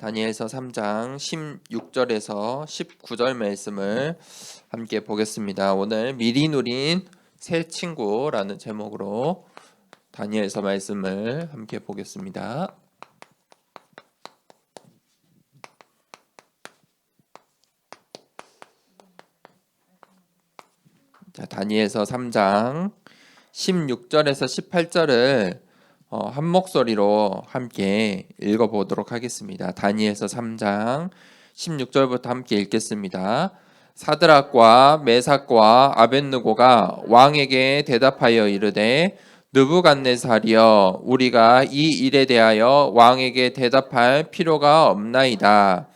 다니엘서 3장 16절에서 19절 말씀을 함께 보겠습니다. 오늘 미리 누린 새 친구라는 제목으로 다니엘서 말씀을 함께 보겠습니다. 자, 다니엘서 3장 16절에서 18절을 어, 한 목소리로 함께 읽어보도록 하겠습니다. 다니엘서 3장 16절부터 함께 읽겠습니다. 사드락과 메삭과 아벤느고가 왕에게 대답하여 이르되 느부갓네살이여 우리가 이 일에 대하여 왕에게 대답할 필요가 없나이다.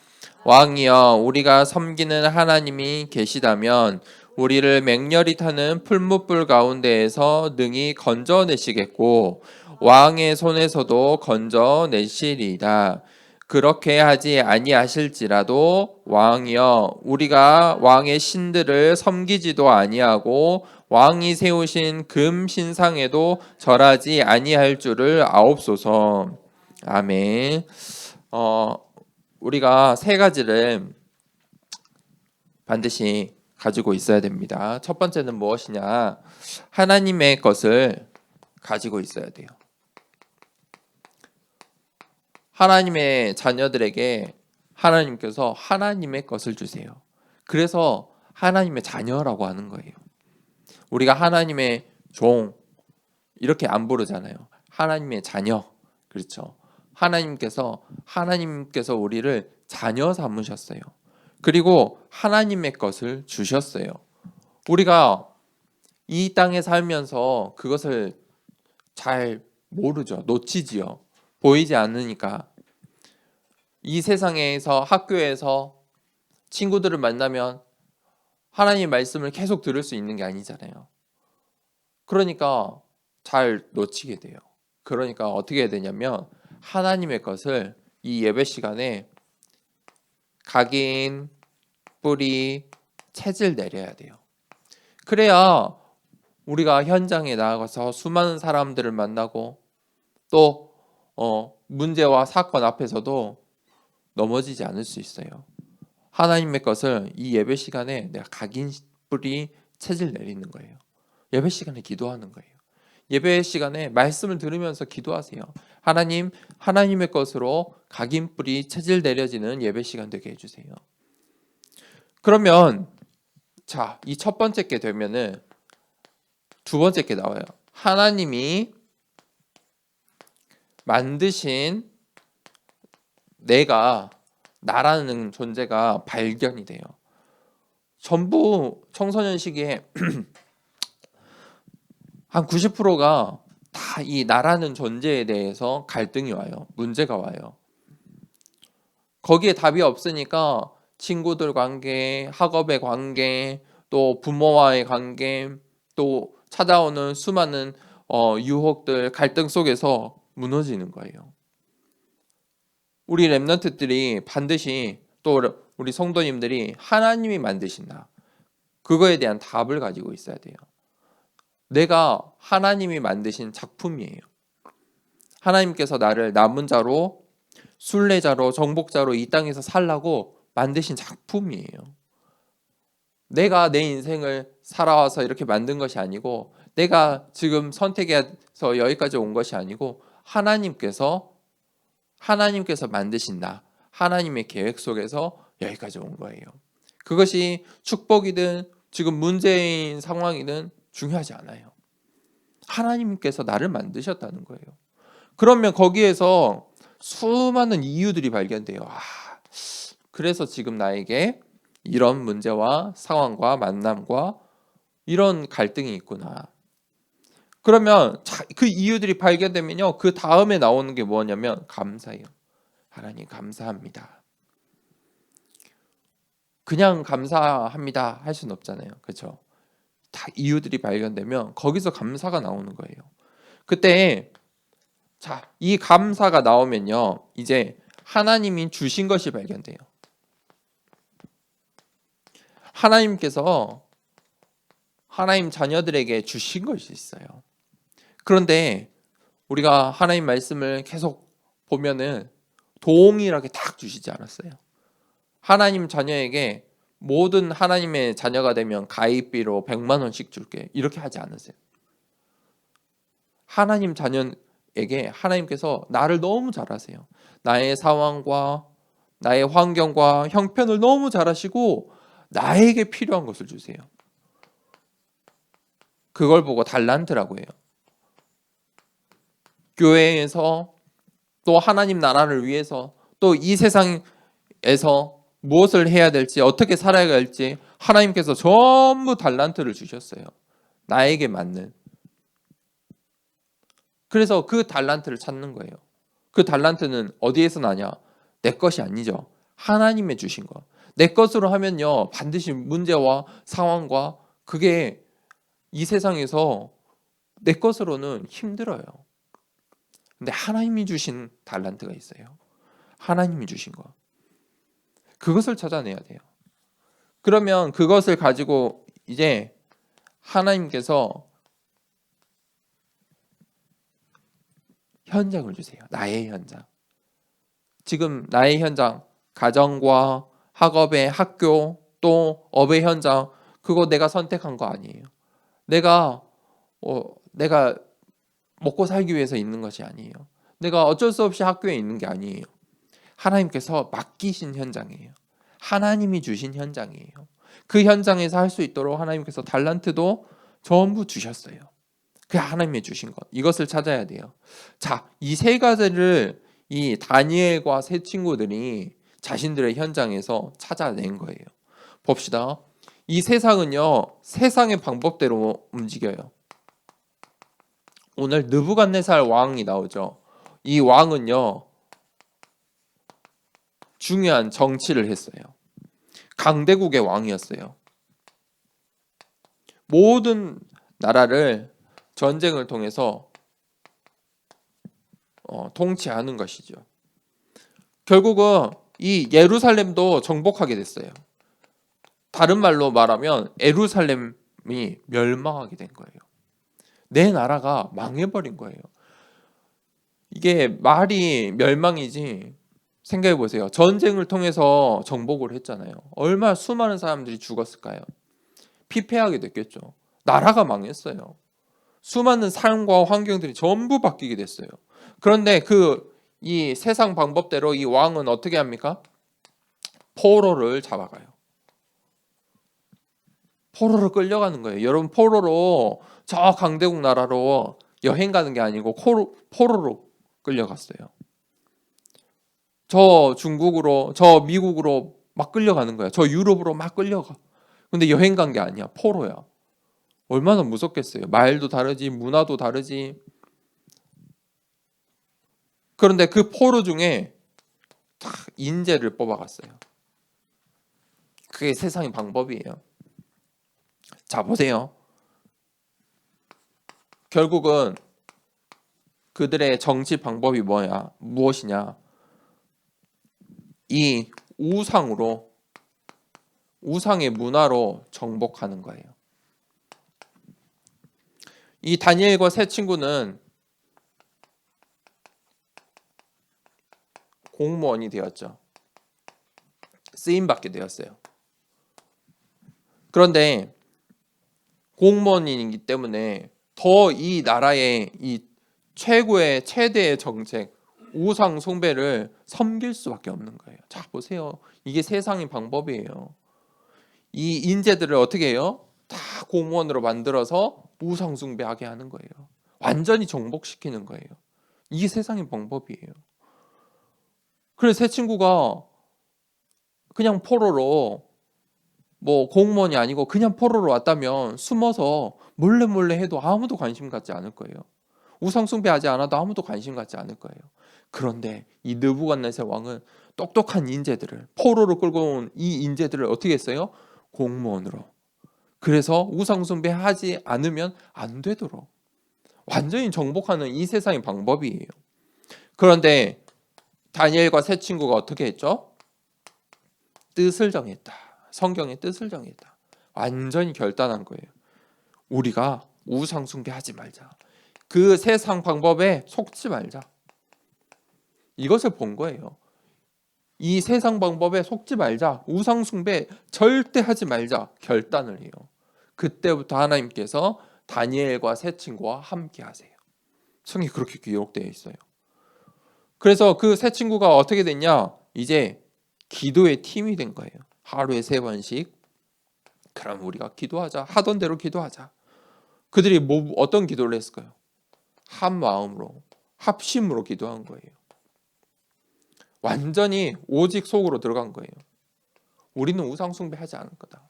왕이여 우리가 섬기는 하나님이 계시다면 우리를 맹렬히 타는 풀무불 가운데에서 능히 건져내시겠고 왕의 손에서도 건져 내시리이다. 그렇게 하지 아니하실지라도 왕이여 우리가 왕의 신들을 섬기지도 아니하고 왕이 세우신 금 신상에도 절하지 아니할 줄을 아옵소서. 아멘. 어 우리가 세 가지를 반드시 가지고 있어야 됩니다. 첫 번째는 무엇이냐? 하나님의 것을 가지고 있어야 돼요. 하나님의 자녀들에게 하나님께서 하나님의 것을 주세요. 그래서 하나님의 자녀라고 하는 거예요. 우리가 하나님의 종 이렇게 안 부르잖아요. 하나님의 자녀. 그렇죠. 하나님께서 하나님께서 우리를 자녀 삼으셨어요. 그리고 하나님의 것을 주셨어요. 우리가 이 땅에 살면서 그것을 잘 모르죠. 놓치지요. 보이지 않으니까. 이 세상에서 학교에서 친구들을 만나면 하나님 말씀을 계속 들을 수 있는 게 아니잖아요. 그러니까 잘 놓치게 돼요. 그러니까 어떻게 해야 되냐면 하나님의 것을 이 예배 시간에 각인, 뿌리, 채질 내려야 돼요. 그래야 우리가 현장에 나가서 수많은 사람들을 만나고 또 어, 문제와 사건 앞에서도 넘어지지 않을 수 있어요. 하나님의 것을 이 예배 시간에 내가 각인 뿌리 체질 내리는 거예요. 예배 시간에 기도하는 거예요. 예배 시간에 말씀을 들으면서 기도하세요. 하나님, 하나님의 것으로 각인 뿌리 체질 내려지는 예배 시간 되게 해주세요. 그러면 자, 이 첫 번째 게 되면은 두 번째 게 나와요. 하나님이 만드신 내가 나라는 존재가 발견이 돼요. 전부 청소년 시기에 한 90%가 다 이 나라는 존재에 대해서 갈등이 와요. 문제가 와요. 거기에 답이 없으니까 친구들 관계, 학업의 관계, 또 부모와의 관계, 또 찾아오는 수많은 어, 유혹들, 갈등 속에서 무너지는 거예요. 우리 랩런트들이 반드시 또 우리 성도님들이 하나님이 만드신 나 그거에 대한 답을 가지고 있어야 돼요. 내가 하나님이 만드신 작품이에요. 하나님께서 나를 남은 자로 순례자로 정복자로 이 땅에서 살라고 만드신 작품이에요. 내가 내 인생을 살아와서 이렇게 만든 것이 아니고 내가 지금 선택해서 여기까지 온 것이 아니고 하나님께서 하나님께서 만드신 나 하나님의 계획 속에서 여기까지 온 거예요. 그것이 축복이든 지금 문제인 상황이든 중요하지 않아요. 하나님께서 나를 만드셨다는 거예요. 그러면 거기에서 수많은 이유들이 발견돼요. 아, 그래서 지금 나에게 이런 문제와 상황과 만남과 이런 갈등이 있구나. 그러면 그 이유들이 발견되면요. 그 다음에 나오는 게 뭐냐면 감사해요. 하나님 감사합니다. 그냥 감사합니다 할 수는 없잖아요. 그렇죠? 다 이유들이 발견되면 거기서 감사가 나오는 거예요. 그때 자, 이 감사가 나오면요. 이제 하나님이 주신 것이 발견돼요. 하나님께서 하나님 자녀들에게 주신 것이 있어요. 그런데 우리가 하나님 말씀을 계속 보면은 동일하게 딱 주시지 않았어요. 하나님 자녀에게 모든 하나님의 자녀가 되면 가입비로 100만 원씩 줄게. 이렇게 하지 않으세요. 하나님 자녀에게 하나님께서 나를 너무 잘 아세요. 나의 상황과 나의 환경과 형편을 너무 잘 아시고 나에게 필요한 것을 주세요. 그걸 보고 달란트라고 해요. 교회에서 또 하나님 나라를 위해서 또 이 세상에서 무엇을 해야 될지 어떻게 살아야 할지 하나님께서 전부 달란트를 주셨어요. 나에게 맞는. 그래서 그 달란트를 찾는 거예요. 그 달란트는 어디에서 나냐? 내 것이 아니죠. 하나님의 주신 것. 내 것으로 하면요. 반드시 문제와 상황과 그게 이 세상에서 내 것으로는 힘들어요. 근데 하나님이 주신 달란트가 있어요. 하나님이 주신 거. 그것을 찾아내야 돼요. 그러면 그것을 가지고 이제 하나님께서 현장을 주세요. 나의 현장. 지금 나의 현장, 가정과 학업의 학교 또 업의 현장 그거 내가 선택한 거 아니에요. 내가 어, 내가 먹고 살기 위해서 있는 것이 아니에요. 내가 어쩔 수 없이 학교에 있는 게 아니에요. 하나님께서 맡기신 현장이에요. 하나님이 주신 현장이에요. 그 현장에서 할 수 있도록 하나님께서 달란트도 전부 주셨어요. 그 하나님이 주신 것. 이것을 찾아야 돼요. 자, 이 세 가지를 이 다니엘과 세 친구들이 자신들의 현장에서 찾아낸 거예요. 봅시다. 이 세상은요, 세상의 방법대로 움직여요. 오늘 느부갓네살 왕이 나오죠. 이 왕은요, 중요한 정치를 했어요. 강대국의 왕이었어요. 모든 나라를 전쟁을 통해서 어, 통치하는 것이죠. 결국은 이 예루살렘도 정복하게 됐어요. 다른 말로 말하면 예루살렘이 멸망하게 된 거예요. 내 나라가 망해버린 거예요. 이게 말이 멸망이지 생각해 보세요. 전쟁을 통해서 정복을 했잖아요. 얼마나 수많은 사람들이 죽었을까요? 피폐하게 됐겠죠. 나라가 망했어요. 수많은 삶과 환경들이 전부 바뀌게 됐어요. 그런데 그 이 세상 방법대로 이 왕은 어떻게 합니까? 포로를 잡아가요. 포로로 끌려가는 거예요. 여러분 포로로 저 강대국 나라로 여행 가는 게 아니고 포로, 포로로 끌려갔어요. 저 중국으로 저 미국으로 막 끌려가는 거야. 저 유럽으로 막 끌려가. 근데 여행 간 게 아니야. 포로야. 얼마나 무섭겠어요. 말도 다르지, 문화도 다르지. 그런데 그 포로 중에 다 인재를 뽑아갔어요. 그게 세상의 방법이에요. 자, 보세요. 결국은 그들의 정치 방법이 뭐야? 무엇이냐? 이 우상으로 우상의 문화로 정복하는 거예요. 이 다니엘과 세 친구는 공무원이 되었죠. 쓰임 받게 되었어요. 그런데 공무원이기 때문에 더 이 나라의 이 최고의 최대의 정책 우상 숭배를 섬길 수밖에 없는 거예요. 자 보세요. 이게 세상의 방법이에요. 이 인재들을 어떻게 해요? 다 공무원으로 만들어서 우상 숭배하게 하는 거예요. 완전히 정복시키는 거예요. 이게 세상의 방법이에요. 그래서 새 친구가 그냥 포로로 뭐 공무원이 아니고 그냥 포로로 왔다면 숨어서 몰래 몰래 해도 아무도 관심 갖지 않을 거예요. 우상 숭배하지 않아도 아무도 관심 갖지 않을 거예요. 그런데 이 느부갓네살 왕은 똑똑한 인재들을 포로로 끌고 온 이 인재들을 어떻게 했어요? 공무원으로. 그래서 우상 숭배하지 않으면 안 되도록 완전히 정복하는 이 세상의 방법이에요. 그런데 다니엘과 세 친구가 어떻게 했죠? 뜻을 정했다. 성경의 뜻을 정했다. 완전히 결단한 거예요. 우리가 우상 숭배하지 말자. 그 세상 방법에 속지 말자. 이것을 본 거예요. 이 세상 방법에 속지 말자. 우상 숭배 절대 하지 말자. 결단을 해요. 그때부터 하나님께서 다니엘과 세 친구와 함께 하세요. 성이 그렇게 기록되어 있어요. 그래서 그 세 친구가 어떻게 됐냐? 이제 기도의 팀이 된 거예요. 하루에 세 번씩. 그럼 우리가 기도하자. 하던 대로 기도하자. 그들이 뭐 어떤 기도를 했을까요? 한 마음으로 합심으로 기도한 거예요. 완전히 오직 속으로 들어간 거예요. 우리는 우상 숭배하지 않을 거다.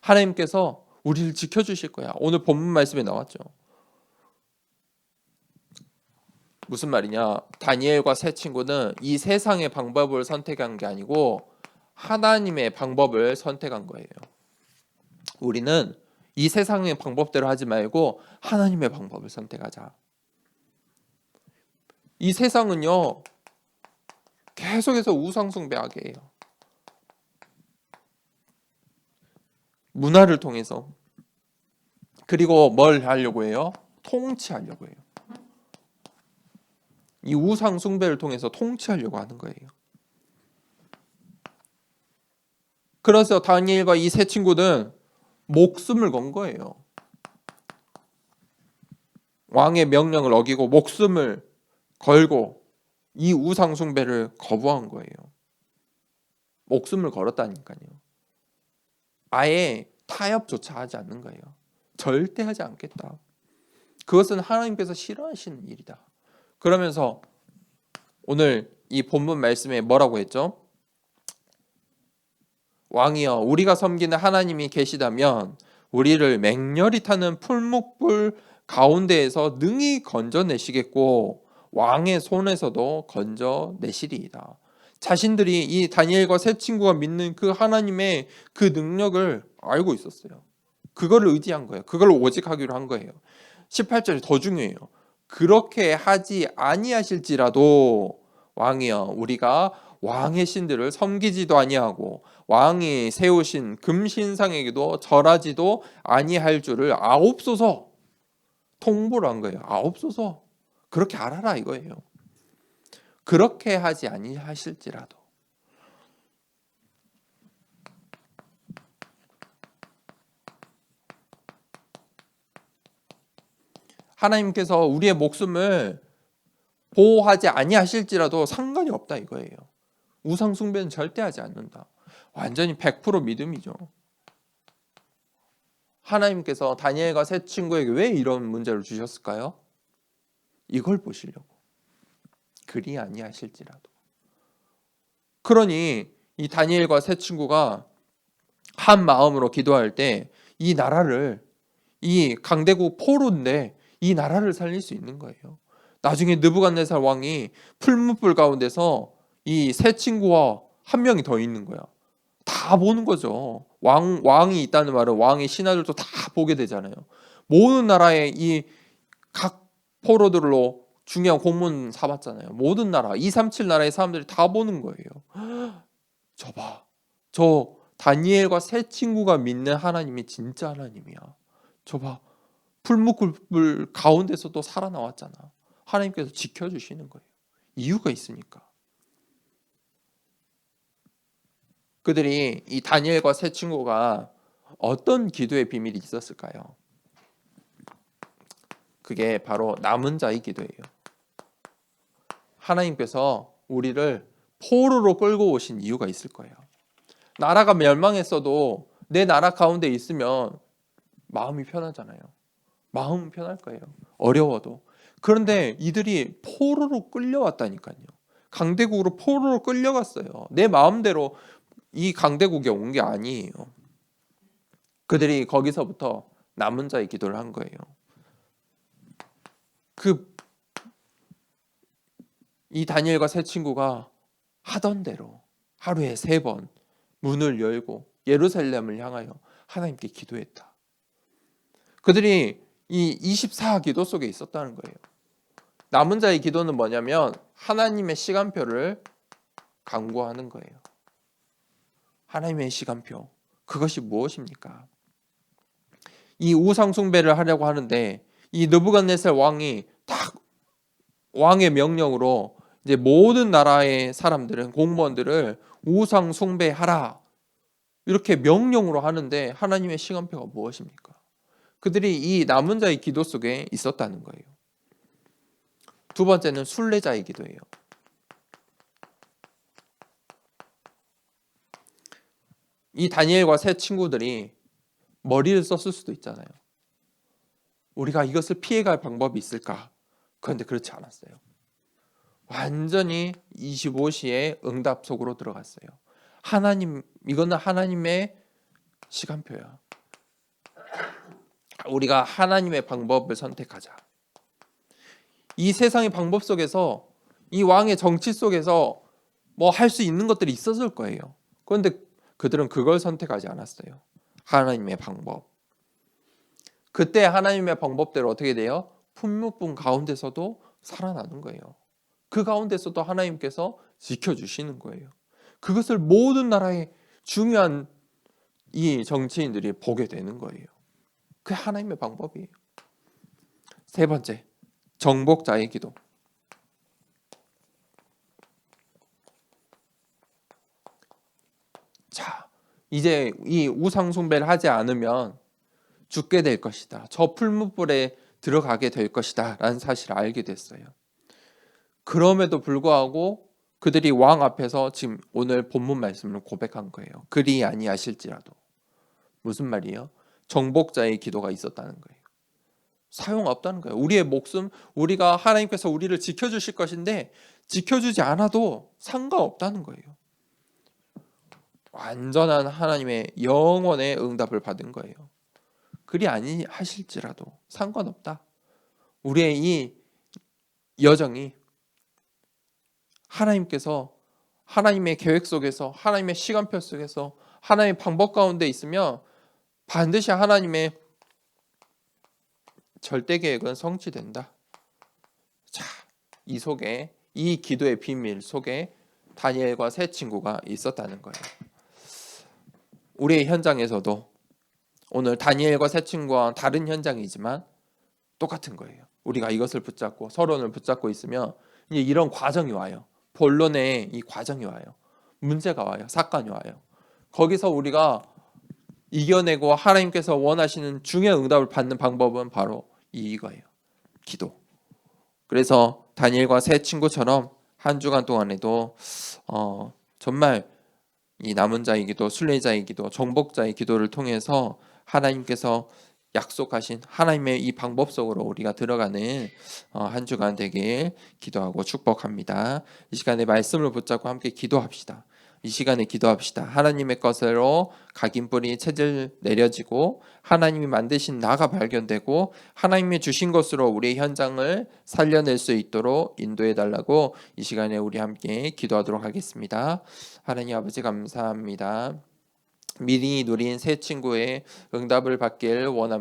하나님께서 우리를 지켜 주실 거야. 오늘 본문 말씀에 나왔죠. 무슨 말이냐? 다니엘과 세 친구는 이 세상의 방법을 선택한 게 아니고 하나님의 방법을 선택한 거예요. 우리는 이 세상의 방법대로 하지 말고 하나님의 방법을 선택하자. 이 세상은요, 계속해서 우상숭배하게 해요. 문화를 통해서. 그리고 뭘 하려고 해요? 통치하려고 해요. 이 우상숭배를 통해서 통치하려고 하는 거예요. 그래서 다니엘과 이 세 친구는 목숨을 건 거예요. 왕의 명령을 어기고 목숨을 걸고 이 우상숭배를 거부한 거예요. 목숨을 걸었다니까요. 아예 타협조차 하지 않는 거예요. 절대 하지 않겠다. 그것은 하나님께서 싫어하시는 일이다. 그러면서 오늘 이 본문 말씀에 뭐라고 했죠? 왕이여 우리가 섬기는 하나님이 계시다면 우리를 맹렬히 타는 풀목불 가운데에서 능히 건져내시겠고 왕의 손에서도 건져내시리이다. 자신들이 이 다니엘과 세 친구가 믿는 그 하나님의 그 능력을 알고 있었어요. 그거를 의지한 거예요. 그걸 오직 하기로 한 거예요. 18절이 더 중요해요. 그렇게 하지 아니하실지라도 왕이여 우리가 왕의 신들을 섬기지도 아니하고 왕이 세우신 금신상에게도 절하지도 아니할 줄을 아옵소서 통보를 한 거예요. 아옵소서 그렇게 알아라 이거예요. 그렇게 하지 아니하실지라도 하나님께서 우리의 목숨을 보호하지 아니하실지라도 상관이 없다 이거예요. 우상 숭배는 절대 하지 않는다. 완전히 100% 믿음이죠. 하나님께서 다니엘과 세 친구에게 왜 이런 문제를 주셨을까요? 이걸 보시려고. 그리 아니하실지라도. 그러니 이 다니엘과 세 친구가 한 마음으로 기도할 때 이 나라를 이 강대국 포로인데 이 나라를 살릴 수 있는 거예요. 나중에 느부갓네살 왕이 풀무불 가운데서 이 세 친구와 한 명이 더 있는 거야. 다 보는 거죠. 왕 왕이 있다는 말은 왕의 신하들도 다 보게 되잖아요. 모든 나라의 이 각 포로들로 중요한 공문 사봤잖아요. 모든 나라 237 나라의 사람들이 다 보는 거예요. 저 봐. 저 다니엘과 세 친구가 믿는 하나님이 진짜 하나님이야. 저 봐. 풀무불 가운데서도 살아나왔잖아. 하나님께서 지켜주시는 거예요. 이유가 있으니까. 그들이 이 다니엘과 세 친구가 어떤 기도의 비밀이 있었을까요? 그게 바로 남은 자의 기도예요. 하나님께서 우리를 포로로 끌고 오신 이유가 있을 거예요. 나라가 멸망했어도 내 나라 가운데 있으면 마음이 편하잖아요. 마음은 편할 거예요. 어려워도. 그런데 이들이 포로로 끌려왔다니까요. 강대국으로 포로로 끌려갔어요. 내 마음대로 이 강대국에 온 게 아니에요. 그들이 거기서부터 남은 자의 기도를 한 거예요. 그 이 다니엘과 세 친구가 하던 대로 하루에 세 번 문을 열고 예루살렘을 향하여 하나님께 기도했다. 그들이 이 24 기도 속에 있었다는 거예요. 남은 자의 기도는 뭐냐면 하나님의 시간표를 강구하는 거예요. 하나님의 시간표. 그것이 무엇입니까? 이 우상 숭배를 하려고 하는데 이 느부갓네살 왕이 딱 왕의 명령으로 이제 모든 나라의 사람들은 공무원들을 우상 숭배하라 이렇게 명령으로 하는데 하나님의 시간표가 무엇입니까? 그들이 이 남은 자의 기도 속에 있었다는 거예요. 두 번째는 순례자의 기도예요. 이 다니엘과 세 친구들이 머리를 썼을 수도 있잖아요. 우리가 이것을 피해갈 방법이 있을까? 그런데 그렇지 않았어요. 완전히 25시에 응답 속으로 들어갔어요. 하나님, 이거는 하나님의 시간표야. 우리가 하나님의 방법을 선택하자. 이 세상의 방법 속에서 이 왕의 정치 속에서 뭐 할 수 있는 것들이 있었을 거예요. 그런데 그들은 그걸 선택하지 않았어요. 하나님의 방법. 그때 하나님의 방법대로 어떻게 돼요? 품목분 가운데서도 살아나는 거예요. 그 가운데서도 하나님께서 지켜주시는 거예요. 그것을 모든 나라의 중요한 이 정치인들이 보게 되는 거예요. 그 하나님의 방법이에요. 세 번째, 정복자의 기도. 자, 이제 이 우상 숭배를 하지 않으면 죽게 될 것이다. 저 풀무불에 들어가게 될 것이다. 라는 사실을 알게 됐어요. 그럼에도 불구하고 그들이 왕 앞에서 지금 오늘 본문 말씀을 고백한 거예요. 그리 아니하실지라도. 무슨 말이에요? 정복자의 기도가 있었다는 거예요. 사용 없다는 거예요. 우리의 목숨, 우리가 하나님께서 우리를 지켜주실 것인데 지켜주지 않아도 상관없다는 거예요. 완전한 하나님의 영원의 응답을 받은 거예요. 그리 아니 하실지라도 상관없다. 우리의 이 여정이 하나님께서 하나님의 계획 속에서 하나님의 시간표 속에서 하나님의 방법 가운데 있으면 반드시 하나님의 절대 계획은 성취된다. 자, 이 속에 이 기도의 비밀 속에 다니엘과 세 친구가 있었다는 거예요. 우리의 현장에서도 오늘 다니엘과 세 친구와 다른 현장이지만 똑같은 거예요. 우리가 이것을 붙잡고 서론을 붙잡고 있으면 이제 이런 과정이 와요. 본론에 이 과정이 와요. 문제가 와요. 사건이 와요. 거기서 우리가 이겨내고 하나님께서 원하시는 중요한 응답을 받는 방법은 바로 이거예요. 기도. 그래서 다니엘과 세 친구처럼 한 주간 동안에도 어, 정말 이 남은 자의 기도, 순례자의 기도, 정복자의 기도를 통해서 하나님께서 약속하신 하나님의 이 방법 속으로 우리가 들어가는 어, 한 주간 되길 기도하고 축복합니다. 이 시간에 말씀을 붙잡고 함께 기도합시다. 이 시간에 기도합시다. 하나님의 것으로 각인 뿌리 체질 내려지고 하나님이 만드신 나가 발견되고 하나님이 주신 것으로 우리의 현장을 살려낼 수 있도록 인도해 달라고 이 시간에 우리 함께 기도하도록 하겠습니다. 하나님 아버지 감사합니다. 미리 누린 새 친구의 응답을 받길 원합니다.